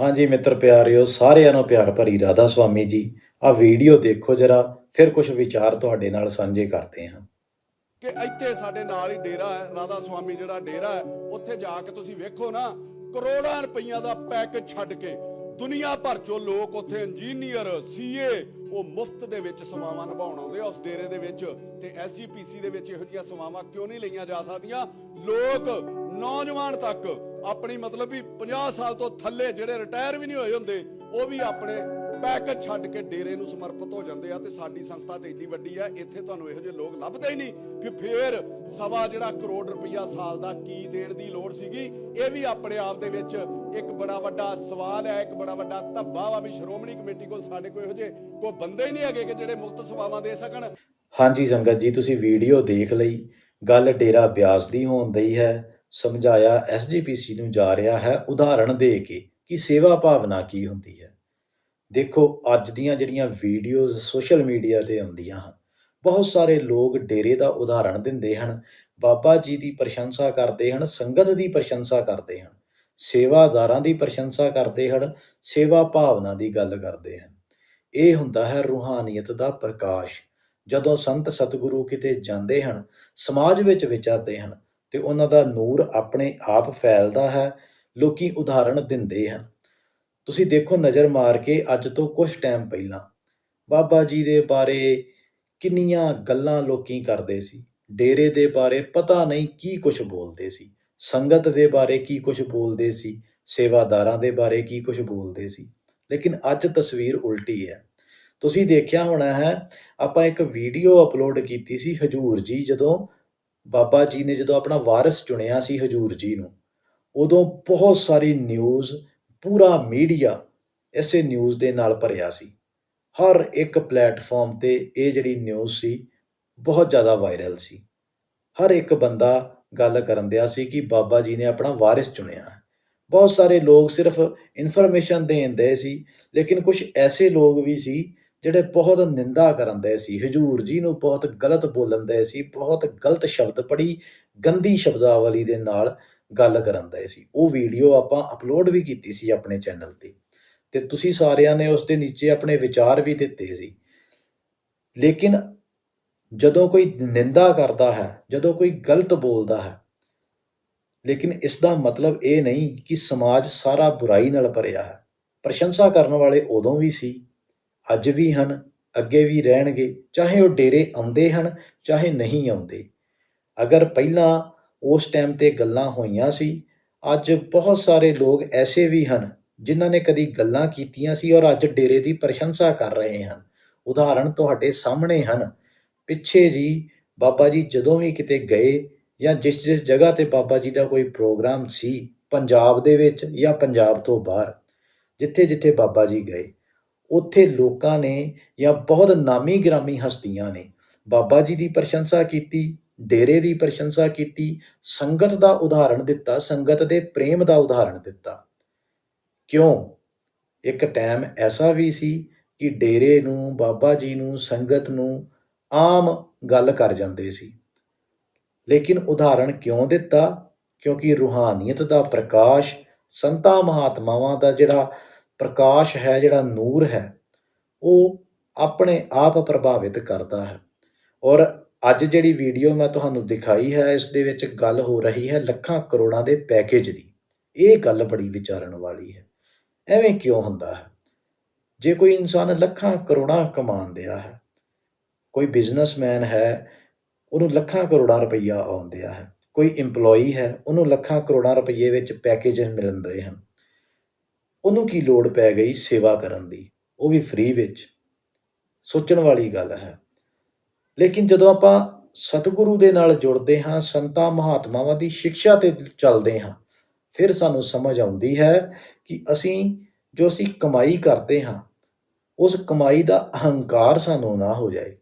ਹਾਂਜੀ ਮਿੱਤਰ ਪਿਆਰਿਓ, ਸਾਰਿਆਂ ਨੂੰ ਪਿਆਰ ਭਰੀ ਰਾਧਾ ਸੁਆਮੀ ਜੀ। ਆ ਵੀਡੀਓ ਦੇਖੋ ਜਰਾ, ਫਿਰ ਕੁਝ ਵਿਚਾਰ ਤੁਹਾਡੇ ਨਾਲ ਸਾਂਝੇ ਕਰਦੇ ਹਾਂ। ਕਿ ਇੱਥੇ ਸਾਡੇ ਨਾਲ ਹੀ ਡੇਰਾ ਹੈ, ਰਾਧਾ ਸੁਆਮੀ ਜਿਹੜਾ ਡੇਰਾ ਹੈ, ਉੱਥੇ ਜਾ ਕੇ ਤੁਸੀਂ ਵੇਖੋ ਨਾ, ਕਰੋੜਾਂ ਰੁਪਈਆ ਦਾ ਪੈਕੇਜ ਛੱਡ ਕੇ ਦੁਨੀਆ ਭਰ ਚੋਂ ਲੋਕ ਉੱਥੇ ਇੰਜੀਨੀਅਰ, ਸੀਏ, ਉਹ ਮੁਫਤ ਦੇ ਵਿੱਚ ਸੇਵਾਵਾਂ ਨਿਭਾਉਣ ਆਉਂਦੇ ਆ ਉਸ ਡੇਰੇ ਦੇ ਵਿੱਚ ਤੇ ਐਸਜੀਪੀਸੀ ਦੇ ਵਿੱਚ ਇਹੋ ਜਿਹੀਆਂ ਸੇਵਾਵਾਂ ਕਿਉਂ ਨਹੀਂ ਲਈਆਂ ਜਾ ਸਕਦੀਆਂ? ਲੋਕ, ਨੌਜਵਾਨ ਤੱਕ ਆਪਣੀ ਮਤਲਬ ਵੀ 50 ਸਾਲ ਤੋਂ ਥੱਲੇ ਜਿਹੜੇ ਰਿਟਾਇਰ ਵੀ ਨਹੀਂ ਹੋਏ ਹੁੰਦੇ, ਉਹ ਵੀ ਆਪਣੇ ਪੈਕੇਜ ਛੱਡ ਕੇ ਡੇਰੇ ਨੂੰ ਸਮਰਪਿਤ ਹੋ ਜਾਂਦੇ ਆ ਤੇ ਸਾਡੀ ਸੰਸਥਾ ਤੇ ਏਡੀ ਵੱਡੀ ਆ, ਇੱਥੇ ਤੁਹਾਨੂੰ ਇਹੋ ਜਿਹੇ ਲੋਕ ਲੱਭਦੇ ਹੀ ਨਹੀਂ। ਵੀ ਫੇਰ ਸਵਾ ਜਿਹੜਾ ਕਰੋੜ ਰੁਪਈਆ ਸਾਲ ਦਾ ਕੀ ਦੇਣ ਦੀ ਲੋੜ ਸੀਗੀ, ਇਹ ਵੀ ਆਪਣੇ ਆਪ ਦੇ ਵਿੱਚ ਇੱਕ ਬੜਾ ਵੱਡਾ ਸਵਾਲ ਹੈ ਇੱਕ ਬੜਾ ਵੱਡਾ ਧੱਬਾ ਵਾ ਵੀ ਸ਼੍ਰੋਮਣੀ ਕਮੇਟੀ ਕੋਲ ਸਾਡੇ ਕੋਲ ਇਹੋ ਜਿਹੇ ਕੋਈ ਬੰਦੇ ਹੀ ਨਹੀਂ ਹੈਗੇ ਕਿ ਜਿਹੜੇ ਮੁਫਤ ਸੇਵਾਵਾਂ ਦੇ ਸਕਣ। ਹਾਂਜੀ ਸੰਗਤ ਜੀ, ਤੁਸੀਂ ਵੀਡੀਓ ਦੇਖ ਲਈ, ਗੱਲ ਡੇਰਾ ਬਿਆਸ ਦੀ ਹੋਣ ਦੀ ਹੈ। ਸਮਝਾਇਆ ਐਸਜੀਪੀਸੀ ਨੂੰ ਜਾ ਰਿਹਾ ਹੈ, ਉਦਾਹਰਣ ਦੇ ਕੇ ਕਿ ਸੇਵਾ ਭਾਵਨਾ ਕੀ ਹੁੰਦੀ ਹੈ। ਦੇਖੋ, ਅੱਜ ਦੀਆਂ ਜਿਹੜੀਆਂ ਵੀਡੀਓਜ਼ ਸੋਸ਼ਲ ਮੀਡੀਆ ਤੇ ਆਉਂਦੀਆਂ ਹਨ, ਬਹੁਤ ਸਾਰੇ ਲੋਕ ਡੇਰੇ ਦਾ ਉਦਾਹਰਣ ਦਿੰਦੇ ਹਨ, ਬਾਬਾ ਜੀ ਦੀ ਪ੍ਰਸ਼ੰਸਾ ਕਰਦੇ ਹਨ, ਸੰਗਤ ਦੀ ਪ੍ਰਸ਼ੰਸਾ ਕਰਦੇ ਹਨ, ਸੇਵਾਦਾਰਾਂ ਦੀ ਪ੍ਰਸ਼ੰਸਾ ਕਰਦੇ ਹਨ, ਸੇਵਾ ਭਾਵਨਾ ਦੀ ਗੱਲ ਕਰਦੇ ਹਨ। ਇਹ ਹੁੰਦਾ ਹੈ ਰੂਹਾਨੀਅਤ ਦਾ ਪ੍ਰਕਾਸ਼। ਜਦੋਂ ਸੰਤ ਸਤਿਗੁਰੂ ਕਿਤੇ ਜਾਂਦੇ ਹਨ, ਸਮਾਜ ਵਿੱਚ ਵਿਚਰਦੇ ਹਨ ਤੇ ਉਹਨਾਂ ਦਾ ਨੂਰ ਆਪਣੇ ਆਪ ਫੈਲਦਾ ਹੈ, ਲੋਕੀ ਉਦਾਹਰਣ ਦਿੰਦੇ ਹਨ। ਤੁਸੀਂ ਦੇਖੋ ਨਜ਼ਰ ਮਾਰ ਕੇ ਅੱਜ ਤੋਂ ਕੁਝ ਟਾਈਮ ਪਹਿਲਾਂ, ਬਾਬਾ ਜੀ ਦੇ ਬਾਰੇ ਕਿੰਨੀਆਂ ਗੱਲਾਂ ਲੋਕੀ ਕਰਦੇ ਸੀ। ਡੇਰੇ ਦੇ ਬਾਰੇ ਪਤਾ ਨਹੀਂ ਕੀ ਕੁਝ ਬੋਲਦੇ ਸੀ। ਸੰਗਤ ਦੇ ਬਾਰੇ ਕੀ ਕੁਝ ਬੋਲਦੇ ਸੀ। ਸੇਵਾਦਾਰਾਂ ਦੇ ਬਾਰੇ ਕੀ ਕੁਝ ਬੋਲਦੇ ਸੀ। ਲੇਕਿਨ ਅੱਜ ਤਸਵੀਰ ਉਲਟੀ ਹੈ। ਤੁਸੀਂ ਦੇਖਿਆ ਹੋਣਾ ਹੈ, ਆਪਾਂ ਇੱਕ ਵੀਡੀਓ ਅਪਲੋਡ ਕੀਤੀ ਸੀ ਹਜੂਰ ਜੀ ਜਦੋਂ ਬਾਬਾ ਜੀ ਨੇ ਜਦੋਂ ਆਪਣਾ ਵਾਰਿਸ ਚੁਣਿਆ ਸੀ ਹਜੂਰ ਜੀ ਨੂੰ, ਉਦੋਂ ਬਹੁਤ ਸਾਰੀ ਨਿਊਜ਼ ਪੂਰਾ ਮੀਡੀਆ ਇਸੇ ਨਿਊਜ਼ ਦੇ ਨਾਲ ਭਰਿਆ ਸੀ। ਹਰ ਇੱਕ ਪਲੇਟਫਾਰਮ ਤੇ ਇਹ ਜਿਹੜੀ ਨਿਊਜ਼ ਸੀ, ਬਹੁਤ ਜ਼ਿਆਦਾ ਵਾਇਰਲ ਸੀ। ਹਰ ਇੱਕ ਬੰਦਾ ਗੱਲ ਕਰਨ ਦਿਆ ਸੀ ਕਿ ਬਾਬਾ ਜੀ ਨੇ ਆਪਣਾ ਵਾਰਿਸ ਚੁਣਿਆ ਬਹੁਤ ਸਾਰੇ ਲੋਕ ਸਿਰਫ ਇਨਫੋਰਮੇਸ਼ਨ ਦੇਣ ਦੇ ਸੀ, ਲੇਕਿਨ ਕੁਝ ਐਸੇ ਲੋਕ ਵੀ ਸੀ ਜਿਹੜੇ ਬਹੁਤ ਨਿੰਦਾ ਕਰਨ ਦੇ ਸੀ, ਹਜੂਰ ਜੀ ਨੂੰ ਬਹੁਤ ਗਲਤ ਬੋਲਣ ਦੇ ਸੀ, ਬਹੁਤ ਗਲਤ ਸ਼ਬਦ ਪੜੀ ਗੰਦੀ ਸ਼ਬਦਾਵਲੀ ਦੇ ਨਾਲ ਗੱਲ ਕਰਨ ਦੇ ਸੀ। ਉਹ ਵੀਡੀਓ ਆਪਾਂ ਅਪਲੋਡ ਵੀ ਕੀਤੀ ਸੀ ਆਪਣੇ ਚੈਨਲ ਤੇ ਤੇ ਤੁਸੀਂ ਸਾਰਿਆਂ ਨੇ ਉਸ ਦੇ ਨੀਚੇ ਆਪਣੇ ਵਿਚਾਰ ਵੀ ਦਿੱਤੇ ਸੀ। ਲੇਕਿਨ ਜਦੋਂ ਕੋਈ ਨਿੰਦਾ ਕਰਦਾ ਹੈ, ਜਦੋਂ ਕੋਈ ਗਲਤ ਬੋਲਦਾ ਹੈ, ਲੇਕਿਨ ਇਸ ਦਾ ਮਤਲਬ ਇਹ ਨਹੀਂ ਕਿ ਸਮਾਜ ਸਾਰਾ ਬੁਰਾਈ ਨਾਲ ਭਰਿਆ ਹੈ। ਪ੍ਰਸ਼ੰਸਾ ਕਰਨ ਵਾਲੇ ਉਦੋਂ ਵੀ ਸੀ। ਅੱਜ ਵੀ ਹਨ, ਅੱਗੇ ਵੀ ਰਹਿਣਗੇ, ਚਾਹੇ ਉਹ ਡੇਰੇ ਆਉਂਦੇ ਹਨ, ਚਾਹੇ ਨਹੀਂ ਆਉਂਦੇ। ਅਗਰ ਪਹਿਲਾਂ ਉਸ ਟਾਈਮ ਤੇ ਗੱਲਾਂ ਹੋਈਆਂ ਸੀ, ਅੱਜ ਬਹੁਤ ਸਾਰੇ ਲੋਕ ਐਸੇ ਵੀ ਹਨ, ਜਿਨ੍ਹਾਂ ਨੇ ਕਦੀ ਗੱਲਾਂ ਕੀਤੀਆਂ ਸੀ ਔਰ ਅੱਜ ਡੇਰੇ ਦੀ ਪ੍ਰਸ਼ੰਸਾ ਕਰ ਰਹੇ ਹਨ। ਉਦਾਹਰਣ ਤੁਹਾਡੇ ਸਾਹਮਣੇ ਹਨ। ਪਿੱਛੇ ਜੀ, ਬਾਬਾ ਜੀ ਜਦੋਂ ਵੀ ਕਿਤੇ ਗਏ ਜਾਂ ਜਿਸ ਜਿਸ ਜਗ੍ਹਾ ਤੇ ਬਾਬਾ ਜੀ ਦਾ ਕੋਈ ਪ੍ਰੋਗਰਾਮ ਸੀ, ਪੰਜਾਬ ਦੇ ਵਿੱਚ ਜਾਂ ਪੰਜਾਬ ਤੋਂ ਬਾਹਰ, ਜਿੱਥੇ ਜਿੱਥੇ ਬਾਬਾ ਜੀ ਗਏ ਉੱਥੇ ਲੋਕਾਂ ਨੇ ਜਾਂ ਬਹੁਤ ਨਾਮੀ ਗ੍ਰਾਮੀ ਹਸਤੀਆਂ ਨੇ ਬਾਬਾ ਜੀ ਦੀ ਪ੍ਰਸ਼ੰਸਾ ਕੀਤੀ, ਡੇਰੇ ਦੀ ਪ੍ਰਸ਼ੰਸਾ ਕੀਤੀ, ਸੰਗਤ ਦਾ ਉਦਾਹਰਣ ਦਿੱਤਾ, ਸੰਗਤ ਦੇ ਪ੍ਰੇਮ ਦਾ ਉਦਾਹਰਣ ਦਿੱਤਾ। ਕਿਉਂ? ਇੱਕ ਟਾਈਮ ਐਸਾ ਵੀ ਸੀ ਕਿ ਡੇਰੇ ਨੂੰ, ਬਾਬਾ ਜੀ ਨੂੰ, ਸੰਗਤ ਨੂੰ ਆਮ ਗੱਲ ਕਰ ਜਾਂਦੇ ਸੀ। ਲੇਕਿਨ ਉਦਾਹਰਣ ਕਿਉਂ ਦਿੱਤਾ? ਕਿਉਂਕਿ ਰੂਹਾਨੀਅਤ ਦਾ ਪ੍ਰਕਾਸ਼ ਸੰਤਾਂ, ਮਹਾਤਮਾਵਾਂ ਦਾ ਜਿਹੜਾ ਪ੍ਰਕਾਸ਼ ਹੈ ਜਿਹੜਾ ਨੂਰ ਹੈ, ਉਹ ਆਪਣੇ ਆਪ ਪ੍ਰਭਾਵਿਤ ਕਰਦਾ ਹੈ। ਔਰ ਅੱਜ ਜਿਹੜੀ ਵੀਡੀਓ ਮੈਂ ਤੁਹਾਨੂੰ ਦਿਖਾਈ ਹੈ, ਇਸ ਦੇ ਵਿੱਚ ਗੱਲ ਹੋ ਰਹੀ ਹੈ ਲੱਖਾਂ ਕਰੋੜਾਂ ਦੇ ਪੈਕੇਜ ਦੀ। ਇਹ ਗੱਲ ਬੜੀ ਵਿਚਾਰਨ ਵਾਲੀ ਹੈ। ਐਵੇਂ ਕਿਉਂ ਹੁੰਦਾ ਹੈ? ਜੇ ਕੋਈ ਇਨਸਾਨ ਲੱਖਾਂ ਕਰੋੜਾਂ ਕਮਾਉਂਦਿਆ ਹੈ, ਕੋਈ ਬਿਜ਼ਨਸਮੈਨ ਹੈ, ਉਹਨੂੰ ਲੱਖਾਂ ਕਰੋੜਾਂ ਰੁਪਈਆ ਆਉਂਦਿਆ ਹੈ, ਕੋਈ EMPLOYEE ਹੈ, ਉਹਨੂੰ ਲੱਖਾਂ ਕਰੋੜਾਂ ਰੁਪਈਏ ਵਿੱਚ ਪੈਕੇਜ ਮਿਲਦੇ ਹਨ। ਉਹਨੂੰ ਕੀ ਲੋੜ ਪੈ ਗਈ ਸੇਵਾ ਕਰਨ ਦੀ? ਉਹ ਵੀ ਫ੍ਰੀ ਵਿੱਚ। ਸੋਚਣ ਵਾਲੀ ਗੱਲ ਹੈ। ਲੇਕਿਨ ਜਦੋਂ ਆਪਾਂ ਸਤਿਗੁਰੂ ਦੇ ਨਾਲ ਜੁੜਦੇ ਹਾਂ, ਸੰਤਾਂ, ਮਹਾਤਮਾਵਾਂ ਦੀ ਸਿੱਖਿਆ ਤੇ ਚੱਲਦੇ ਹਾਂ, ਫਿਰ ਸਾਨੂੰ ਸਮਝ ਆਉਂਦੀ ਹੈ ਕਿ ਅਸੀਂ ਜੋ ਅਸੀਂ ਕਮਾਈ ਕਰਦੇ ਹਾਂ, ਉਸ ਕਮਾਈ ਦਾ ਅਹੰਕਾਰ ਸਾਨੂੰ ਨਾ ਹੋ ਜਾਏ।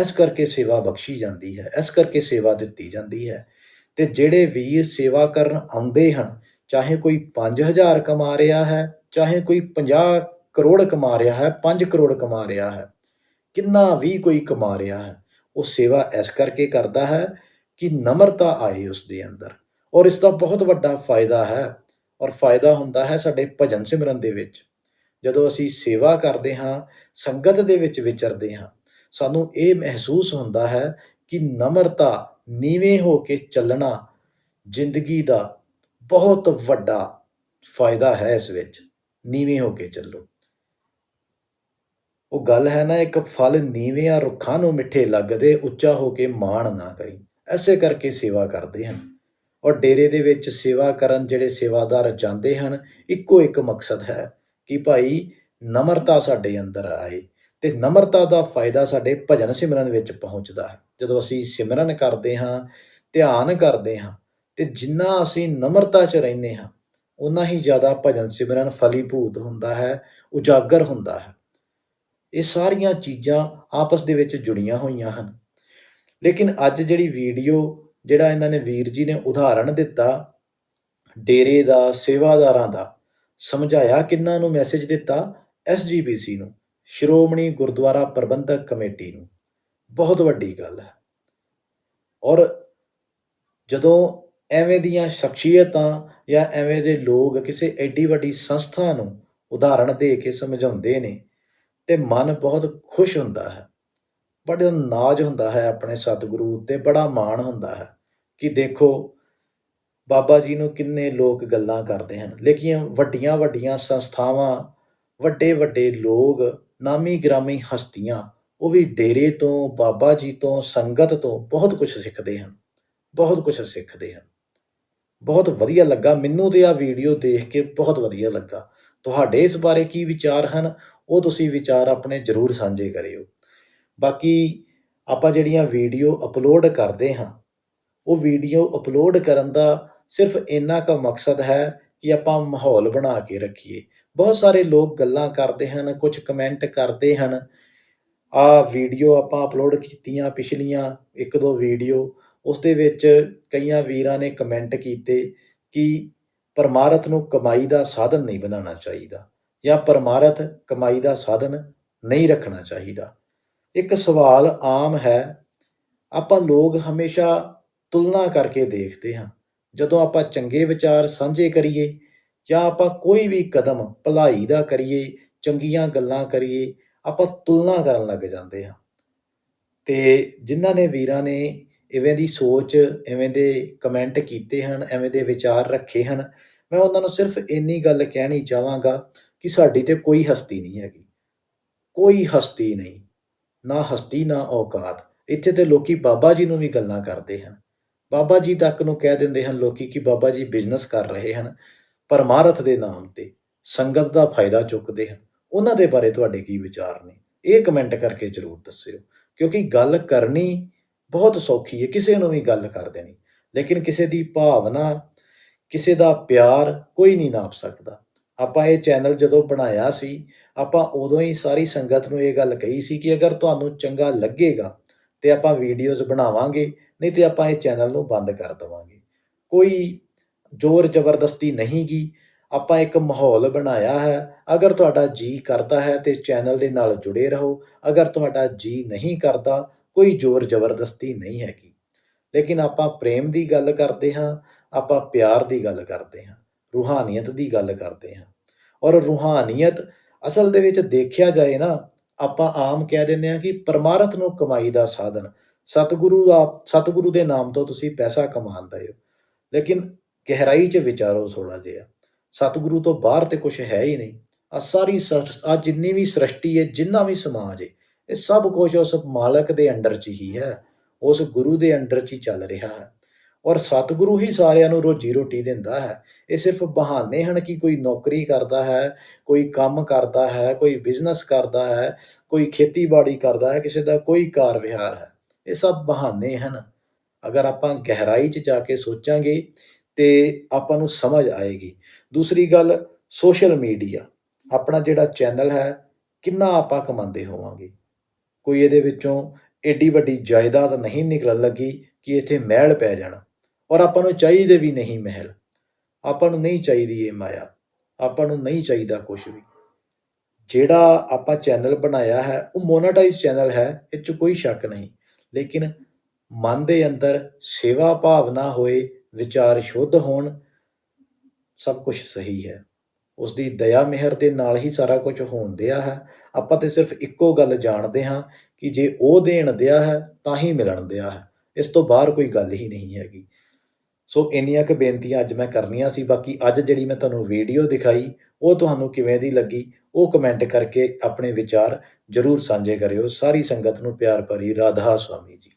ਇਸ ਕਰਕੇ ਸੇਵਾ ਬਖਸ਼ੀ ਜਾਂਦੀ ਹੈ, ਇਸ ਕਰਕੇ ਸੇਵਾ ਦਿੱਤੀ ਜਾਂਦੀ ਹੈ। ਤੇ ਜਿਹੜੇ ਵੀਰ ਸੇਵਾ ਕਰਨ ਆਉਂਦੇ ਹਨ ਚਾਹੇ ਕੋਈ 5000 ਕਮਾ ਰਿਹਾ ਹੈ, ਚਾਹੇ ਕੋਈ 50 ਕਰੋੜ ਕਮਾ ਰਿਹਾ ਹੈ 5 ਕਰੋੜ ਕਮਾ ਰਿਹਾ ਹੈ, ਕਿੰਨਾ ਵੀ ਕੋਈ ਕਮਾ ਰਿਹਾ ਹੈ, ਉਹ ਸੇਵਾ ਇਸ ਕਰਕੇ ਕਰਦਾ ਹੈ ਕਿ ਨਮਰਤਾ ਆਏ ਉਸ ਦੇ ਅੰਦਰ। ਔਰ ਇਸ ਦਾ ਬਹੁਤ ਵੱਡਾ ਫਾਇਦਾ ਹੈ, ਔਰ ਫਾਇਦਾ ਹੁੰਦਾ ਹੈ ਸਾਡੇ ਭਜਨ ਸਿਮਰਨ ਦੇ ਵਿੱਚ। ਜਦੋਂ ਅਸੀਂ ਸੇਵਾ ਕਰਦੇ ਹਾਂ, ਸੰਗਤ ਦੇ ਵਿੱਚ ਵਿਚਰਦੇ ਹਾਂ, ਸਾਨੂੰ ਇਹ ਮਹਿਸੂਸ ਹੁੰਦਾ ਹੈ ਕਿ ਨਮਰਤਾ ਨੀਵੇਂ ਹੋ ਕੇ ਚੱਲਣਾ ਜ਼ਿੰਦਗੀ ਦਾ ਬਹੁਤ ਵੱਡਾ ਫਾਇਦਾ ਹੈ ਇਸ ਵਿੱਚ। ਨੀਵੇਂ ਹੋ ਕੇ ਚੱਲੋ। ਉਹ ਗੱਲ ਹੈ ਨਾ, ਇੱਕ ਫਲ ਨੀਵਿਆਂ ਰੁੱਖਾਂ ਨੂੰ ਮਿੱਠੇ ਲੱਗਦੇ, ਉੱਚਾ ਹੋ ਕੇ ਮਾਣ ਨਾ ਕਰੀ। ਐਸੇ ਕਰਕੇ ਸੇਵਾ ਕਰਦੇ ਹਨ। ਔਰ ਡੇਰੇ ਦੇ ਵਿੱਚ ਸੇਵਾ ਕਰਨ ਜਿਹੜੇ ਸੇਵਾਦਾਰ ਜਾਂਦੇ ਹਨ, ਇੱਕੋ ਇੱਕ ਮਕਸਦ ਹੈ ਕਿ ਭਾਈ ਨਮਰਤਾ ਸਾਡੇ ਅੰਦਰ ਆਏ ਤੇ ਨਮਰਤਾ ਦਾ ਫਾਇਦਾ ਸਾਡੇ ਭਜਨ ਸਿਮਰਨ ਵਿੱਚ ਪਹੁੰਚਦਾ ਹੈ। ਜਦੋਂ ਅਸੀਂ ਸਿਮਰਨ ਕਰਦੇ ਹਾਂ, ਧਿਆਨ ਕਰਦੇ ਹਾਂ ਤੇ ਜਿੰਨਾ ਅਸੀਂ ਨਮਰਤਾ 'ਚ ਰਹਿੰਦੇ ਹਾਂ ਉਨਾ ਹੀ ਜ਼ਿਆਦਾ ਭਜਨ ਸਿਮਰਨ ਫਲੀਭੂਤ ਹੁੰਦਾ ਹੈ, ਉਜਾਗਰ ਹੁੰਦਾ ਹੈ। ਇਹ ਸਾਰੀਆਂ ਚੀਜ਼ਾਂ ਆਪਸ ਦੇ ਵਿੱਚ ਜੁੜੀਆਂ ਹੋਈਆਂ ਹਨ। ਲੇਕਿਨ ਅੱਜ ਜਿਹੜੀ ਵੀਡੀਓ, ਜਿਹੜਾ ਇਹਨਾਂ ਨੇ ਵੀਰ ਜੀ ਨੇ ਉਦਾਹਰਣ ਦਿੱਤਾ, ਡੇਰੇ ਦਾ, ਸੇਵਾਦਾਰਾਂ ਦਾ, ਸਮਝਾਇਆ ਕਿੰਨਾਂ ਨੂੰ ਮੈਸੇਜ ਦਿੱਤਾ? ਐਸਜੀਪੀਸੀ ਨੂੰ, ਸ਼੍ਰੋਮਣੀ ਗੁਰਦੁਆਰਾ ਪ੍ਰਬੰਧਕ ਕਮੇਟੀ ਨੂੰ। ਬਹੁਤ ਵੱਡੀ ਗੱਲ ਹੈ। ਔਰ ਜਦੋਂ ਐਵੇਂ ਦੀਆਂ ਸ਼ਖਸੀਅਤਾਂ ਜਾਂ ਐਵੇਂ ਦੇ ਲੋਕ ਕਿਸੇ ਐਡੀ ਵੱਡੀ ਸੰਸਥਾ ਨੂੰ ਉਦਾਹਰਣ ਦੇ ਕੇ ਸਮਝਾਉਂਦੇ ਨੇ ਤੇ ਮਨ ਬਹੁਤ ਖੁਸ਼ ਹੁੰਦਾ ਹੈ। ਬੜਾ ਨਾਜ ਹੁੰਦਾ ਹੈ ਆਪਣੇ ਸਤਿਗੁਰੂ ਉੱਤੇ, ਬੜਾ ਮਾਣ ਹੁੰਦਾ ਹੈ ਕਿ ਦੇਖੋ ਬਾਬਾ ਜੀ ਨੂੰ ਕਿੰਨੇ ਲੋਕ ਗੱਲਾਂ ਕਰਦੇ ਹਨ। ਲੇਕਿਨ ਵੱਡੀਆਂ ਵੱਡੀਆਂ ਸੰਸਥਾਵਾਂ, ਵੱਡੇ ਵੱਡੇ ਲੋਕ, ਨਾਮੀ ਗ੍ਰਾਮੀ ਹਸਤੀਆਂ, ਉਹ ਵੀ ਡੇਰੇ ਤੋਂ, ਬਾਬਾ ਜੀ ਤੋਂ, ਸੰਗਤ ਤੋਂ ਬਹੁਤ ਕੁਝ ਸਿੱਖਦੇ ਹਨ। ਬਹੁਤ ਕੁਝ ਸਿੱਖਦੇ ਹਨ। ਬਹੁਤ ਵਧੀਆ ਲੱਗਾ। ਮੈਨੂੰ ਤੇ ਆ ਵੀਡੀਓ ਦੇਖ ਕੇ ਬਹੁਤ ਵਧੀਆ ਲੱਗਾ। ਤੁਹਾਡੇ ਇਸ ਬਾਰੇ ਕੀ ਵਿਚਾਰ ਹਨ, ਉਹ ਤੁਸੀਂ ਵਿਚਾਰ ਆਪਣੇ ਜ਼ਰੂਰ ਸਾਂਝੇ ਕਰਿਓ। ਬਾਕੀ ਆਪਾਂ ਜਿਹੜੀਆਂ ਵੀਡੀਓ ਅਪਲੋਡ ਕਰਦੇ ਹਾਂ, ਉਹ ਵੀਡੀਓ ਅਪਲੋਡ ਕਰਨ ਦਾ ਸਿਰਫ ਇੰਨਾ ਕੁ ਮਕਸਦ ਹੈ ਕਿ ਆਪਾਂ ਮਾਹੌਲ ਬਣਾ ਕੇ ਰੱਖੀਏ। ਬਹੁਤ ਸਾਰੇ ਲੋਕ ਗੱਲਾਂ ਕਰਦੇ ਹਨ ਕੁਝ ਕਮੈਂਟ ਕਰਦੇ ਹਨ। ਆ ਵੀਡੀਓ ਆਪਾਂ ਅਪਲੋਡ ਕੀਤੀਆਂ ਪਿਛਲੀਆਂ ਇੱਕ ਦੋ ਵੀਡੀਓ ਉਸ ਦੇ ਵਿੱਚ ਕਈਆਂ ਵੀਰਾਂ ਨੇ ਕਮੈਂਟ ਕੀਤੇ ਕਿ ਪਰਮਾਰਥ ਨੂੰ ਕਮਾਈ ਦਾ ਸਾਧਨ ਨਹੀਂ ਬਣਾਉਣਾ ਚਾਹੀਦਾ ਜਾਂ ਪਰਮਾਰਥ ਕਮਾਈ ਦਾ ਸਾਧਨ ਨਹੀਂ ਰੱਖਣਾ ਚਾਹੀਦਾ। ਇੱਕ ਸਵਾਲ ਆਮ ਹੈ, ਆਪਾਂ ਲੋਕ ਹਮੇਸ਼ਾ ਤੁਲਨਾ ਕਰਕੇ ਦੇਖਦੇ ਹਾਂ। ਜਦੋਂ ਆਪਾਂ ਚੰਗੇ ਵਿਚਾਰ ਸਾਂਝੇ ਕਰੀਏ ਜਾਂ ਆਪਾਂ ਕੋਈ ਵੀ ਕਦਮ ਭਲਾਈ ਦਾ ਕਰੀਏ, ਚੰਗੀਆਂ ਗੱਲਾਂ ਕਰੀਏ, ਆਪਾਂ ਤੁਲਨਾ ਕਰਨ ਲੱਗ ਜਾਂਦੇ ਹਾਂ। ਤੇ ਜਿਨ੍ਹਾਂ ਨੇ ਵੀਰਾਂ ਨੇ ਇਵੇਂ ਦੀ ਸੋਚ, ਇਵੇਂ ਦੇ ਕਮੈਂਟ ਕੀਤੇ ਹਨ ਐਵੇਂ ਦੇ ਵਿਚਾਰ ਰੱਖੇ ਹਨ, ਮੈਂ ਉਹਨਾਂ ਨੂੰ ਸਿਰਫ ਇੰਨੀ ਗੱਲ ਕਹਿਣੀ ਚਾਹਾਂਗਾ ਕਿ ਸਾਡੀ ਤੇ ਕੋਈ ਹਸਤੀ ਨਹੀਂ ਹੈਗੀ। ਕੋਈ ਹਸਤੀ ਨਹੀਂ, ਨਾ ਹਸਤੀ, ਨਾ ਔਕਾਤ। ਇੱਥੇ ਤੇ ਲੋਕੀ ਬਾਬਾ ਜੀ ਨੂੰ ਵੀ ਗੱਲਾਂ ਕਰਦੇ ਹਨ। ਬਾਬਾ ਜੀ ਤੱਕ ਨੂੰ ਕਹਿ ਦਿੰਦੇ ਹਨ ਲੋਕੀ ਕਿ ਬਾਬਾ ਜੀ ਬਿਜ਼ਨਸ ਕਰ ਰਹੇ ਹਨ, ਪਰਮਾਰਥ ਦੇ ਨਾਮ ਤੇ ਸੰਗਤ ਦਾ ਫਾਇਦਾ ਚੁੱਕਦੇ ਹਨ। ਉਹਨਾਂ ਦੇ ਬਾਰੇ ਤੁਹਾਡੇ ਕੀ ਵਿਚਾਰ ਨੇ? ਇਹ ਕਮੈਂਟ ਕਰਕੇ ਜਰੂਰ ਦੱਸਿਓ, ਕਿਉਂਕਿ ਗੱਲ ਕਰਨੀ ਬਹੁਤ ਸੌਖੀ ਹੈ, ਕਿਸੇ ਨੂੰ ਵੀ ਗੱਲ ਕਰ ਦੇਣੀ। ਲੇਕਿਨ ਕਿਸੇ ਦੀ ਭਾਵਨਾ, ਕਿਸੇ ਦਾ ਪਿਆਰ ਕੋਈ ਨਹੀਂ ਨਾਪ ਸਕਦਾ। ਆਪਾਂ ਇਹ ਚੈਨਲ ਜਦੋਂ ਬਣਾਇਆ ਸੀ, ਆਪਾਂ ਉਦੋਂ ਹੀ ਸਾਰੀ ਸੰਗਤ ਨੂੰ ਇਹ ਗੱਲ ਕਹੀ ਸੀ ਕਿ ਅਗਰ ਤੁਹਾਨੂੰ ਚੰਗਾ ਲੱਗੇਗਾ ਤੇ ਆਪਾਂ ਵੀਡੀਓਜ਼ ਬਣਾਵਾਂਗੇ, ਨਹੀਂ ਤੇ ਆਪਾਂ ਇਹ ਚੈਨਲ ਨੂੰ ਬੰਦ ਕਰ ਦਵਾਂਗੇ। ਕੋਈ ਜ਼ੋਰ ਜ਼ਬਰਦਸਤੀ ਨਹੀਂ ਗੀ। ਆਪਾਂ ਇੱਕ ਮਾਹੌਲ ਬਣਾਇਆ ਹੈ। ਅਗਰ ਤੁਹਾਡਾ ਜੀ ਕਰਦਾ ਹੈ ਤੇ ਚੈਨਲ ਦੇ ਨਾਲ ਜੁੜੇ ਰਹੋ। ਅਗਰ ਤੁਹਾਡਾ ਜੀ ਨਹੀਂ ਕਰਦਾ ਕੋਈ ਜ਼ੋਰ ਜ਼ਬਰਦਸਤੀ ਨਹੀਂ ਹੈਗੀ। ਲੇਕਿਨ ਆਪਾਂ ਪ੍ਰੇਮ ਦੀ ਗੱਲ ਕਰਦੇ ਹਾਂ, ਆਪਾਂ ਪਿਆਰ ਦੀ ਗੱਲ ਕਰਦੇ ਹਾਂ, ਰੂਹਾਨੀਅਤ ਦੀ ਗੱਲ ਕਰਦੇ ਹਾਂ। ਔਰ ਰੂਹਾਨੀਅਤ ਅਸਲ ਦੇ ਵਿੱਚ ਦੇਖਿਆ ਜਾਏ ਨਾ, ਆਪਾਂ ਆਮ ਕਹਿ ਦਿੰਦੇ ਹਾਂ ਕਿ ਪਰਮਾਰਥ ਨੂੰ ਕਮਾਈ ਦਾ ਸਾਧਨ। ਸਤਿਗੁਰੂ ਦਾ, ਸਤਿਗੁਰੂ ਦੇ ਨਾਮ ਤੋਂ ਤੁਸੀਂ ਪੈਸਾ ਕਮਾਉਂਦੇ ਹੋ ਲੇਕਿਨ ਗਹਿਰਾਈ 'ਚ ਵਿਚਾਰੋ ਥੋੜਾ ਜਿਹਾ। ਸਤਿਗੁਰੂ ਤੋਂ ਬਾਹਰ ਤੇ ਕੁਝ ਹੈ ਹੀ ਨਹੀਂ। ਆ ਸਾਰੀ ਆ ਜਿੰਨੀ ਵੀ ਸ੍ਰਿਸ਼ਟੀ ਹੈ, ਜਿੰਨਾ ਵੀ ਸਮਾਜ ਹੈ ਇਹ ਸਭ ਕੁਝ ਉਸ ਮਾਲਕ ਦੇ ਅੰਡਰ 'ਚ ਹੀ ਹੈ, ਉਸ ਗੁਰੂ ਦੇ ਅੰਡਰ 'ਚ ਹੀ ਚੱਲ ਰਿਹਾ ਹੈ। ਔਰ ਸਤਿਗੁਰੂ ਹੀ ਸਾਰਿਆਂ ਨੂੰ ਰੋਜੀ ਰੋਟੀ ਦਿੰਦਾ ਹੈ। ਇਹ ਸਿਰਫ ਬਹਾਨੇ ਹਨ ਕਿ ਕੋਈ ਨੌਕਰੀ ਕਰਦਾ ਹੈ, ਕੋਈ ਕੰਮ ਕਰਦਾ ਹੈ, ਕੋਈ ਬਿਜ਼ਨਸ ਕਰਦਾ ਹੈ, ਕੋਈ ਖੇਤੀਬਾੜੀ ਕਰਦਾ ਹੈ, ਕਿਸੇ ਦਾ ਕੋਈ ਕਾਰ ਵਿਹਾਰ ਹੈ। ਇਹ ਸਭ ਬਹਾਨੇ ਹਨ। ਅਗਰ ਆਪਾਂ ਗਹਿਰਾਈ 'ਚ ਜਾ ਕੇ ਸੋਚਾਂਗੇ ਤੇ ਆਪਾਂ ਨੂੰ ਸਮਝ ਆਏਗੀ। ਦੂਸਰੀ ਗੱਲ ਸੋਸ਼ਲ ਮੀਡੀਆ ਆਪਣਾ ਜਿਹੜਾ ਚੈਨਲ ਹੈ, ਕਿੰਨਾ ਆਪਾਂ ਕਮਾਉਂਦੇ ਹੋਵਾਂਗੇ। ਕੋਈ ਇਹਦੇ ਵਿੱਚੋਂ ਏਡੀ ਵੱਡੀ ਜਾਇਦਾਦ ਨਹੀਂ ਨਿਕਲਣ ਲੱਗੀ ਕਿ ਇੱਥੇ ਮਹਿਲ ਪੈ ਜਾਣ। ਔਰ ਆਪਾਂ ਨੂੰ ਚਾਹੀਦੇ ਵੀ ਨਹੀਂ ਮਹਿਲ। ਆਪਾਂ ਨੂੰ ਨਹੀਂ ਚਾਹੀਦੀ ਇਹ ਮਾਇਆ। ਆਪਾਂ ਨੂੰ ਨਹੀਂ ਚਾਹੀਦਾ ਕੁਝ ਵੀ। ਜਿਹੜਾ ਆਪਾਂ ਚੈਨਲ ਬਣਾਇਆ ਹੈ, ਉਹ ਮੋਨੇਟਾਈਜ਼ ਚੈਨਲ ਹੈ, ਇਹ 'ਚ ਕੋਈ ਸ਼ੱਕ ਨਹੀਂ। ਲੇਕਿਨ ਮਨ ਦੇ ਅੰਦਰ ਸੇਵਾ ਭਾਵਨਾ ਹੋਏ, ਵਿਚਾਰ ਸ਼ੁੱਧ ਹੋਣ, ਸਭ ਕੁਝ ਸਹੀ ਹੈ। ਉਸ ਦੀ ਦਇਆ ਮਿਹਰ ਦੇ ਨਾਲ ਹੀ ਸਾਰਾ ਕੁਝ ਹੋਣ ਦਿਆ ਹੈ। ਆਪਾਂ ਤੇ ਸਿਰਫ ਇੱਕੋ ਗੱਲ ਜਾਣਦੇ ਹਾਂ ਕਿ ਜੇ ਉਹ ਦੇਣ ਦਿਆ ਹੈ, ਤਾਂ ਹੀ ਮਿਲਣ ਦਿਆ ਹੈ। ਇਸ ਤੋਂ ਬਾਹਰ ਕੋਈ ਗੱਲ ਹੀ ਨਹੀਂ ਹੈਗੀ। ਸੋ ਇੰਨੀਆਂ ਕੁ ਬੇਨਤੀਆਂ ਅੱਜ ਮੈਂ ਕਰਨੀਆਂ ਸੀ, ਬਾਕੀ ਅੱਜ ਜਿਹੜੀ ਮੈਂ ਤੁਹਾਨੂੰ ਵੀਡੀਓ ਦਿਖਾਈ, ਉਹ ਤੁਹਾਨੂੰ ਕਿਵੇਂ ਦੀ ਲੱਗੀ, ਉਹ ਕਮੈਂਟ ਕਰਕੇ ਆਪਣੇ ਵਿਚਾਰ ਜਰੂਰ ਸਾਂਝੇ ਕਰਿਓ। ਸਾਰੀ ਸੰਗਤ ਨੂੰ ਪਿਆਰ ਭਰੀ, ਰਾਧਾ ਸੁਆਮੀ ਜੀ।